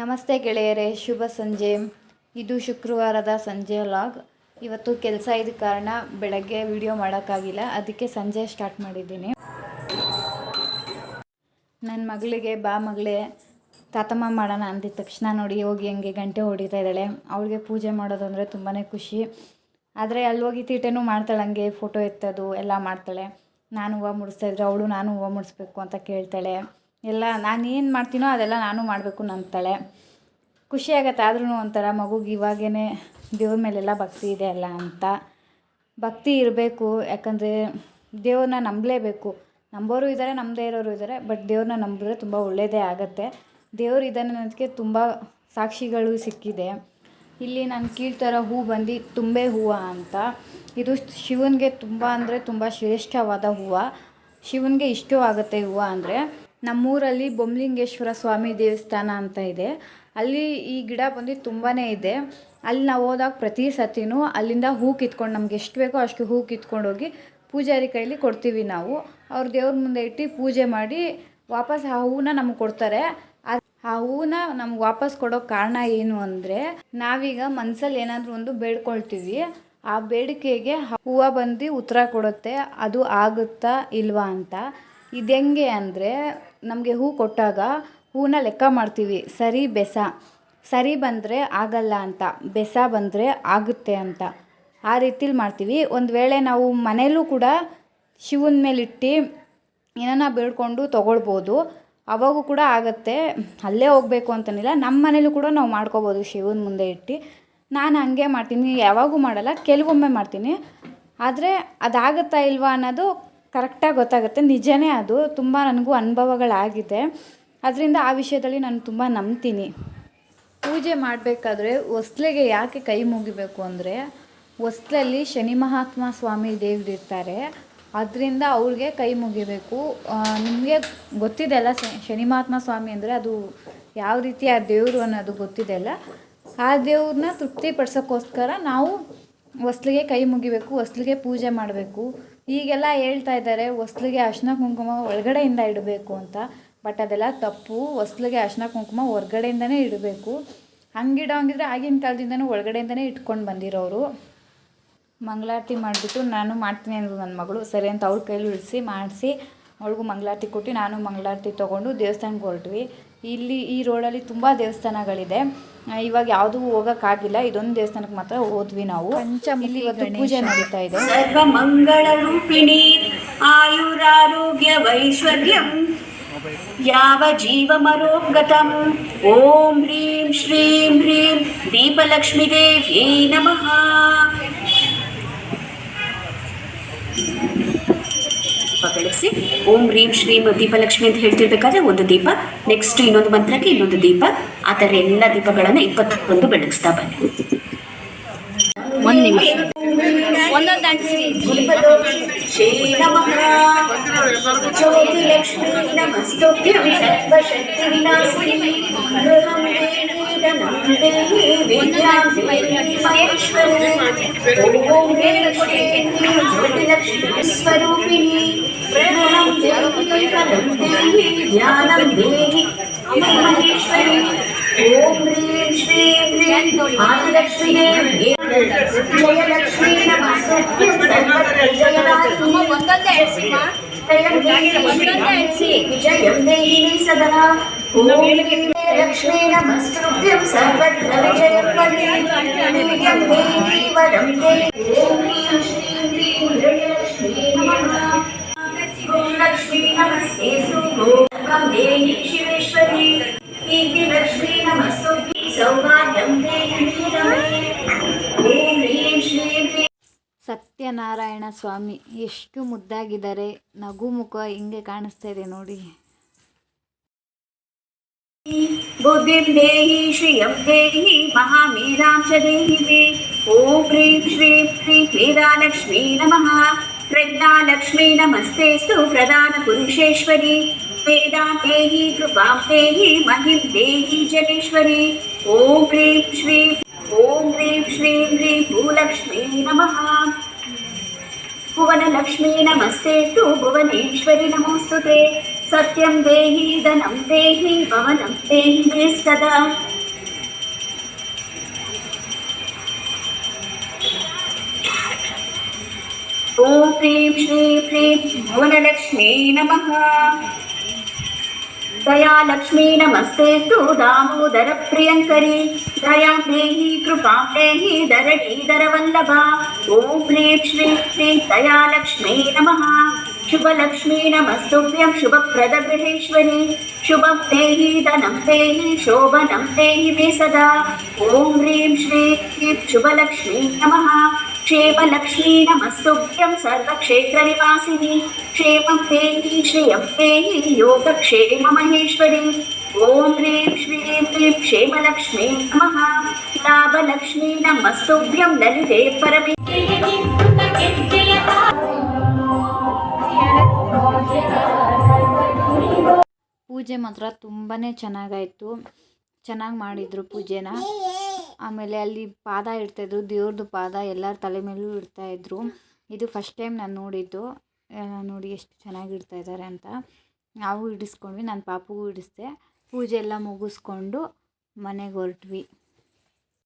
ನಮಸ್ತೆ ಗೆಳೆಯರೇ, ಶುಭ ಸಂಜೆ. ಇದು ಶುಕ್ರವಾರದ ಸಂಜೆ ಲಾಗ್ ಇವತ್ತು ಕೆಲಸ ಇದ್ದ ಕಾರಣ ಬೆಳಗ್ಗೆ ವಿಡಿಯೋ ಮಾಡೋಕ್ಕಾಗಿಲ್ಲ. ಅದಕ್ಕೆ ಸಂಜೆ ಸ್ಟಾರ್ಟ್ ಮಾಡಿದ್ದೀನಿ. ನನ್ನ ಮಗಳಿಗೆ ಬಾ ಮಗಳೇ, ತಾತಮ್ಮ ಮಾಡೋಣ ಅಂದಿದ ತಕ್ಷಣ ನೋಡಿ ಹೋಗಿ ಹಂಗೆ ಗಂಟೆ ಹೊಡಿತಾ ಇದ್ದಾಳೆ. ಅವಳಿಗೆ ಪೂಜೆ ಮಾಡೋದು ಅಂದರೆ ತುಂಬಾ ಖುಷಿ. ಆದರೆ ಅಲ್ಲಿ ಹೋಗಿ ತೀಟೆನೂ ಮಾಡ್ತಾಳೆ, ಹಂಗೆ ಫೋಟೋ ಎತ್ತೋದು, ಎಲ್ಲ ಮಾಡ್ತಾಳೆ. ನಾನು ಹೂವು ಮುಡಿಸ್ತಾ ಇದ್ರೆ, ಅವಳು ನಾನು ಹೂವು ಮುಡಿಸ್ಬೇಕು ಅಂತ ಕೇಳ್ತಾಳೆ. ಎಲ್ಲ ನಾನು ಏನು ಮಾಡ್ತೀನೋ ಅದೆಲ್ಲ ನಾನು ಮಾಡಬೇಕು ಅಂತಾಳೆ ಖುಷಿಯಾಗತ್ತೆ ಆದ್ರೂ ಒಂಥರ ಮಗುಗೆ ಇವಾಗೇ ದೇವ್ರ ಮೇಲೆಲ್ಲ ಭಕ್ತಿ ಇದೆ ಅಲ್ಲ ಅಂತ. ಭಕ್ತಿ ಇರಬೇಕು, ಯಾಕಂದರೆ ದೇವ್ರನ್ನ ನಂಬಲೇಬೇಕು. ನಂಬೋರು ಇದ್ದಾರೆ ನಂಬದೇ ಇರೋರು ಇದ್ದಾರೆ ಬಟ್ ದೇವ್ರನ್ನ ನಂಬಿದ್ರೆ ತುಂಬ ಒಳ್ಳೆಯದೇ ಆಗುತ್ತೆ. ದೇವ್ರು ಇದ್ದಾನೆ ಅನ್ನೋದಕ್ಕೆ ತುಂಬ ಸಾಕ್ಷಿಗಳು ಸಿಕ್ಕಿದೆ. ಇಲ್ಲಿ ನಾನು ಕೀಳ್ತಾರ ಹೂ ಬಂದು ತುಂಬೆ ಹೂವು ಅಂತ. ಇದು ಶಿವನಿಗೆ ತುಂಬ ಅಂದರೆ ತುಂಬ ಶ್ರೇಷ್ಠವಾದ ಹೂವು. ಶಿವನಿಗೆ ಇಷ್ಟವಾಗುತ್ತೆ ಹೂವು ಅಂದರೆ ನಮ್ಮೂರಲ್ಲಿ ಬೊಮ್ಮಲಿಂಗೇಶ್ವರ ಸ್ವಾಮಿ ದೇವಸ್ಥಾನ ಅಂತ ಇದೆ. ಅಲ್ಲಿ ಈ ಗಿಡ ಬಂದು ತುಂಬಾ ಇದೆ. ಅಲ್ಲಿ ನಾವು ಹೋದಾಗ ಪ್ರತಿ ಸತಿನೂ ಅಲ್ಲಿಂದ ಹೂ ಕಿತ್ಕೊಂಡು ನಮ್ಗೆ ಎಷ್ಟು ಬೇಕೋ ಅಷ್ಟು ಹೂ ಕಿತ್ಕೊಂಡು ಹೋಗಿ ಪೂಜಾರಿ ಕೈಲಿ ಕೊಡ್ತೀವಿ ನಾವು. ಅವ್ರು ದೇವ್ರ ಮುಂದೆ ಇಟ್ಟು ಪೂಜೆ ಮಾಡಿ ವಾಪಸ್ ಆ ಹೂವನ್ನ ನಮ್ಗೆ ಕೊಡ್ತಾರೆ. ಆ- ಆ ಹೂವನ್ನ ನಮ್ಗೆ ವಾಪಸ್ ಕೊಡೋ ಕಾರಣ ಏನು ಅಂದರೆ ನಾವೀಗ ಮನಸ್ಸಲ್ಲಿ ಏನಾದರೂ ಒಂದು ಬೇಡ್ಕೊಳ್ತೀವಿ. ಆ ಬೇಡಿಕೆಗೆ ಹೂವು ಬಂದು ಉತ್ತರ ಕೊಡುತ್ತೆ. ಅದು ಆಗುತ್ತಾ ಇಲ್ವಾ ಅಂತ. ಇದೆಂಗೆ ಅಂದರೆ ನಮಗೆ ಹೂ ಕೊಟ್ಟಾಗ ಹೂನ ಲೆಕ್ಕ ಮಾಡ್ತೀವಿ, ಸರಿ ಬೆಸ. ಸರಿ ಬಂದರೆ ಆಗಲ್ಲ ಅಂತ, ಬೆಸ ಬಂದರೆ ಆಗುತ್ತೆ ಅಂತ. ಆ ರೀತಿಲಿ ಮಾಡ್ತೀವಿ. ಒಂದು ವೇಳೆ ನಾವು ಮನೇಲೂ ಕೂಡ ಶಿವನ ಮೇಲಿಟ್ಟು ಏನನ್ನ ಬೇಡ್ಕೊಂಡು ತೊಗೊಳ್ಬೋದು, ಅವಾಗೂ ಕೂಡ ಆಗುತ್ತೆ. ಅಲ್ಲೇ ಹೋಗಬೇಕು ಅಂತನಿಲ್ಲ ನಮ್ಮ ಮನೇಲೂ ಕೂಡ ನಾವು ಮಾಡ್ಕೋಬೋದು ಶಿವನ ಮುಂದೆ ಇಟ್ಟು. ನಾನು ಹಾಗೆ ಮಾಡ್ತೀನಿ, ಯಾವಾಗೂ ಮಾಡಲ್ಲ, ಕೆಲವೊಮ್ಮೆ ಮಾಡ್ತೀನಿ. ಆದರೆ ಅದಾಗುತ್ತಾ ಇಲ್ವಾ ಅನ್ನೋದು ಕರೆಕ್ಟಾಗಿ ಗೊತ್ತಾಗುತ್ತೆ. ನಿಜನೇ ಅದು ತುಂಬ ನನಗೂ ಅನುಭವಗಳಾಗಿದೆ. ಅದರಿಂದ ಆ ವಿಷಯದಲ್ಲಿ ನಾನು ತುಂಬ ನಂಬ್ತೀನಿ. ಪೂಜೆ ಮಾಡಬೇಕಾದ್ರೆ ಹೊಸ್ಲಿಗೆ ಯಾಕೆ ಕೈ ಮುಗಿಬೇಕು ಅಂದರೆ, ಹೊಸ್ಲಲ್ಲಿ ಶನಿ ಮಹಾತ್ಮ ಸ್ವಾಮಿ ದೇವರಿರ್ತಾರೆ ಅದರಿಂದ ಅವ್ರಿಗೆ ಕೈ ಮುಗಿಬೇಕು. ನಿಮಗೆ ಗೊತ್ತಿದೆ ಅಲ್ಲ ಶನಿ ಮಹಾತ್ಮ ಸ್ವಾಮಿ ಅಂದರೆ ಅದು ಯಾವ ರೀತಿ ಆ ದೇವರು ಅನ್ನೋದು ಗೊತ್ತಿದೆ ಅಲ್ಲ? ಆ ದೇವ್ರನ್ನ ತೃಪ್ತಿಪಡಿಸೋಕ್ಕೋಸ್ಕರ ನಾವು ಹೊಸ್ಲಿಗೆ ಕೈ ಮುಗಿಬೇಕು, ಹೊಸ್ಲಿಗೆ ಪೂಜೆ ಮಾಡಬೇಕು. ಈಗೆಲ್ಲ ಹೇಳ್ತಾ ಇದ್ದಾರೆ, ಹೊಸ್ಲಿಗೆ ಅರ್ಶಿನ ಕುಂಕುಮ ಒಳಗಡೆಯಿಂದ ಇಡಬೇಕು ಅಂತ. ಬಟ್ ಅದೆಲ್ಲ ತಪ್ಪು. ಹೊಸ್ಲಿಗೆ ಅರ್ಶಿನ ಕುಂಕುಮ ಹೊರ್ಗಡೆಯಿಂದನೇ ಇಡಬೇಕು. ಹಂಗಿಡೋ ಹಂಗಿದ್ರೆ ಆಗಿನ ಕಾಲದಿಂದನೂ ಒಳಗಡೆಯಿಂದನೇ ಇಟ್ಕೊಂಡು ಬಂದಿರೋರು. ಮಂಗಳಾರತಿ ಮಾಡಿಬಿಟ್ಟು ನಾನು ಮಾಡ್ತೀನಿ ಅಂದರು ನನ್ನ ಮಗಳು. ಸರಿ ಅಂತ ಅವ್ರ ಕೈಲಿ ಇಳಿಸಿ ಮಾಡಿಸಿ, ಅವಳಿಗೂ ಮಂಗಳಾರತಿ ಕೊಟ್ಟು ನಾನು ಮಂಗಳಾರತಿ ತೊಗೊಂಡು ದೇವಸ್ಥಾನಕ್ಕೆ ಹೊರಟ್ವಿ. ಇಲ್ಲಿ ಈ ರೋಡಲ್ಲಿ ತುಂಬ ದೇವಸ್ಥಾನಗಳಿದೆ. ಇವಾಗ ಯಾವುದೂ ಹೋಗೋಕ್ಕಾಗಿಲ್ಲ. ಇದೊಂದು ದೇವಸ್ಥಾನಕ್ಕೆ ಮಾತ್ರ ಹೋದ್ವಿ ನಾವು. ಇಲ್ಲಿ ಇವತ್ತು ಪೂಜೆ ನಡೀತಾ ಇದೆ. ಸರ್ವ ಮಂಗಳ ರೂಪಿಣಿ ಆಯುರಾರೋಗ್ಯ ವೈಶ್ವರ್ಯಂ ಯಾವ ಜೀವ ಮರೋಗತಂ ಓಂ ಹ್ರೀಂ ಶ್ರೀಂ ಹ್ರೀಂ ದೀಪಲಕ್ಷ್ಮಿ ದೇವಿ ನಮಃ. ಬಳಸಿ ಓಂ ರೀಂ ಶ್ರೀಂ ದೀಪಲಕ್ಷ್ಮಿ ಅಂತ ಹೇಳ್ತಿರ್ಬೇಕಾದ್ರೆ ಒಂದು ದೀಪ ನೆಕ್ಸ್ಟ್ ಇನ್ನೊಂದು ಮಂತ್ರಕ್ಕೆ ಇನ್ನೊಂದು ದೀಪ ಆ ಥರ ಎಲ್ಲ ದೀಪಗಳನ್ನು ಇಪ್ಪತ್ತೊಂದು ಬೆಳಗಿಸ್ತಾ ಬನ್ನಿ. ಒಂದು ನಿಮಿಷ. ಜ್ಯೋತಿಲಕ್ಷ್ಮೀ ನಮಸ್ತುಭ್ಯಂ ಸರ್ವಶಕ್ತಿ ವಿನಾಶಿನಿ ಗೃಹಂ ದೇವಿ ವಿದ್ಯಾಂ ದೇವಿ ಮಹೇಶ್ವರಿ ಓಂ ಹ್ರೀಂ ಶ್ರೀಂ ಹ್ರೀಂ ಜ್ಯೋತಿಲಕ್ಷ್ಮೀ ಸ್ವರೂಪಿಣಿ ಗೃಹಂ ದೇವಿ ಪದಂ ದೇವಿ ಜ್ಞಾನಂ ದೇವಿ ಮಹೇಶ್ವರಿ ಓಂ ಹ್ರೀಂ ಶ್ರೀಂ ಸತ್ಯನಾರಾಯಣ ಸ್ವಾಮಿ ಎಷ್ಟು ಮುದ್ದಾಗಿದ್ದಾರೆ ನಗು ಮುಖ ಹಿಂಗೆ ಕಾಣಿಸ್ತಾ ಇದೆ ನೋಡಿ. बुद्धिं देहि श्रियं देहि महामेधां च देहि मे ॐ ह्रीं श्रीं ह्रीं वेदालक्ष्मी नमः प्रज्ञालक्ष्मी नमस्तेस्तु प्रधानपुरुषेश्वरी वेदां देहि कृपां देहि महिं देहि जनेश्वरी ॐ ह्रीं श्रीं ॐ ह्रीं श्रीं ह्रीं भूलक्ष्मी नमः भुवनलक्ष्मी नमस्ते तु भुवनेश्वरि नमोऽस्तु ते సత్యం దేహి ధనం దేహి భవనం దేహి మే సదా ఓం హ్రీం శ్రీ హ్రీం భువనలక్ష్మీ నమ దయాలక్ష్మీ నమస్తే దామోదర ప్రియంకరి దయా దేహి కృపాం దేహి ధరణీధర వల్లభ ఓం హ్రీం శ్రీ హ్రీం దయాలక్ష్మీ నమ शुभलक्ष्मी नमस्तुभ्यं शुभप्रदगृहेश्वरी शुभं देहि धनं देहि शोभनं देहि मे सदा ॐ ह्रीं श्रीं ह्रीं शुभलक्ष्मी नमः क्षेमलक्ष्मी नमस्तुभ्यं सर्वक्षेत्रनिवासिनि क्षेमं देहि श्रियं देहि योगक्षेममहेश्वरि ॐ ह्रीं श्रीं ह्रीं क्षेमलक्ष्मी नमः लाभलक्ष्मी नमस्तुभ्यं ललिते परमे ಪೂಜೆ ಮಾತ್ರ ತುಂಬಾ ಚೆನ್ನಾಗಾಯಿತು. ಚೆನ್ನಾಗಿ ಮಾಡಿದರು ಪೂಜೆನ. ಆಮೇಲೆ ಅಲ್ಲಿ ಪಾದ ಇಡ್ತಾಯಿದ್ರು ದೇವ್ರದ್ದು ಪಾದ ಎಲ್ಲರ ತಲೆ ಮೇಲೂ ಇಡ್ತಾಯಿದ್ರು ಇದು ಫಸ್ಟ್ ಟೈಮ್ ನಾನು ನೋಡಿದ್ದು. ನೋಡಿ ಎಷ್ಟು ಚೆನ್ನಾಗಿ ಇಡ್ತಾಯಿದ್ದಾರೆ ಅಂತ. ನಾವು ಇಡಿಸ್ಕೊಂಡ್ವಿ ನನ್ನ ಪಾಪಗೂ ಇಡಿಸ್ದೆ. ಪೂಜೆ ಎಲ್ಲ ಮುಗಿಸ್ಕೊಂಡು ಮನೆಗೆ ಹೊರಟ್ವಿ.